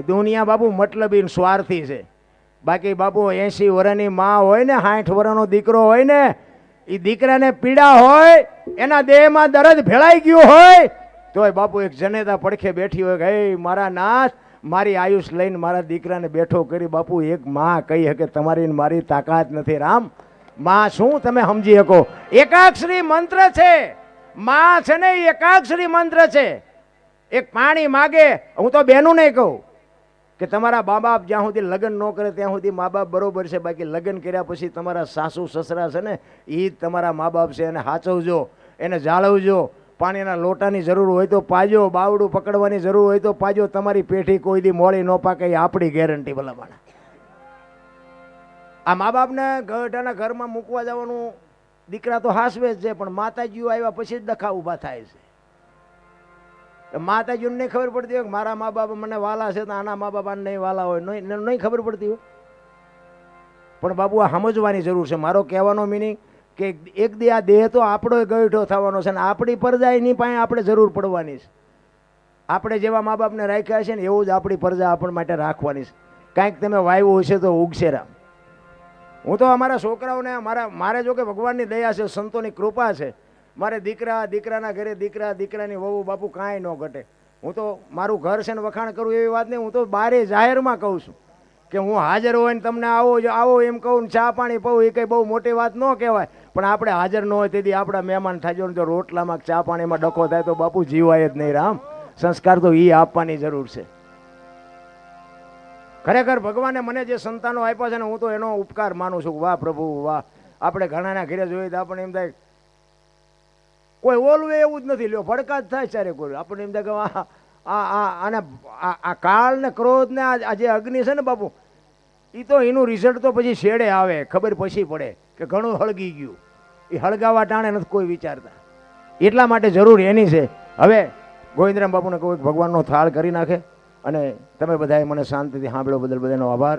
દુનિયા બાપુ મતલબી સ્વાર્થી છે. બાકી બાપુ એસી વર્ષની માં હોય ને સાઠ વર્ષનો દીકરો હોય ને એ દીકરાને પીડા હોય, એના દેહમાં દરદ ભેળાઈ ગયું હોય, તોય બાપુ એક જનેતા પડખે બેઠી હોય કે મારા નાથ, મારી આયુષ લઈને મારા દીકરાને બેઠો કરી, બાપુ એક માં કહી શકે તમારી મારી તાકાત નથી. રામ, માં શું તમે સમજી શકો? એકાક્ષરી મંત્ર છે. માં છે ને એકાક્ષરી મંત્ર છે. એક પાણી માગે, હું તો બેનું નહીં કહું. કે તમારા મા બાપ જ્યાં સુધી લગ્ન ન કરે, ત્યાં સુધી મા બાપ બરોબર છે. બાકી લગ્ન કર્યા પછી તમારા સાસુ, સસરા છે ને એ જ તમારા મા બાપ છે. એને સાચવજો એને જાળવજો. પાણીના લોટાની જરૂર હોય તો પાજો, બાવડું પકડવાની જરૂર હોય તો પાજો. તમારી પેઠી કોઈ દી મોળી ન પાકે આપણી ગેરંટી ભલામણ આ મા બાપને ગઢાના ઘરમાં મૂકવા જવાનું દીકરા તો હાસવે જ છે, પણ માતાજીઓ આવ્યા પછી જ ડખા ઊભા થાય છે. માતાજીને નહીં ખબર પડતી હોય કે મારા મા બાપ મને વાલા છે તો આના મા બાપાને નહીં વાલા હોય. નહીં નહીં ખબર પડતી હોય. પણ બાબુ આ સમજવાની જરૂર છે. મારો કહેવાનો મિનિંગ કે એક દે આ દેહ તો આપણો ગયઠો થવાનો છે અને આપણી પરજા એની પાસે આપણે જરૂર પડવાની છે. આપણે જેવા મા બાપને રાખ્યા છે ને એવું જ આપણી પરજા આપણ માટે રાખવાની છે. કાંઈક તમે વાવ્યું હશે તો ઉગશે રામ. હું તો અમારા છોકરાઓને મારા મારે જો કે ભગવાનની દયા છે, સંતોની કૃપા છે. મારે દીકરા, દીકરાના ઘરે દીકરા, દીકરાની વહુ, બાપુ કાંઈ ન ઘટે. હું તો મારું ઘર છે ને વખાણ કરું એવી વાત નહીં. હું તો બારે જાહેરમાં કહું છું કે હું હાજર હોય ને તમને આવો જો આવો એમ કહું ને ચા પાણી પવું એ કંઈ બહુ મોટી વાત ન કહેવાય. પણ આપણે હાજર ન હોય તેથી આપણા મહેમાન થાજો ને જો રોટલામાં ચા પાણીમાં ડખો થાય તો બાપુ જીવાય જ નહીં રામ. સંસ્કાર તો એ આપવાની જરૂર છે. ખરેખર ભગવાને મને જે સંતાનો આપ્યા છે ને હું તો એનો ઉપકાર માનું છું વાહ પ્રભુ, વાહ. આપણે ઘણાના ઘરે જોઈએ તો આપણે એમ થાય કોઈ ઓલવે એવું જ નથી. લ્યો, ભડકા જ થાય ચારે કોઈ. આપણે એમ થાય કે આ આ આને, આ કાળ ને ક્રોધ ને આ જે અગ્નિ છે ને બાપુ એ તો એનું રિઝલ્ટ તો પછી શેડે આવે. ખબર પછી પડે કે ઘણું હળગી ગયું. એ હળગાવા ટાણે નથી કોઈ વિચારતા. એટલા માટે જરૂર એની છે. હવે ગોવિંદરામ બાપુને કહું ભગવાનનો થાળ કરી નાખે અને તમે બધાએ મને શાંતિથી સાંભળ્યો બદલ બધાનો આભાર.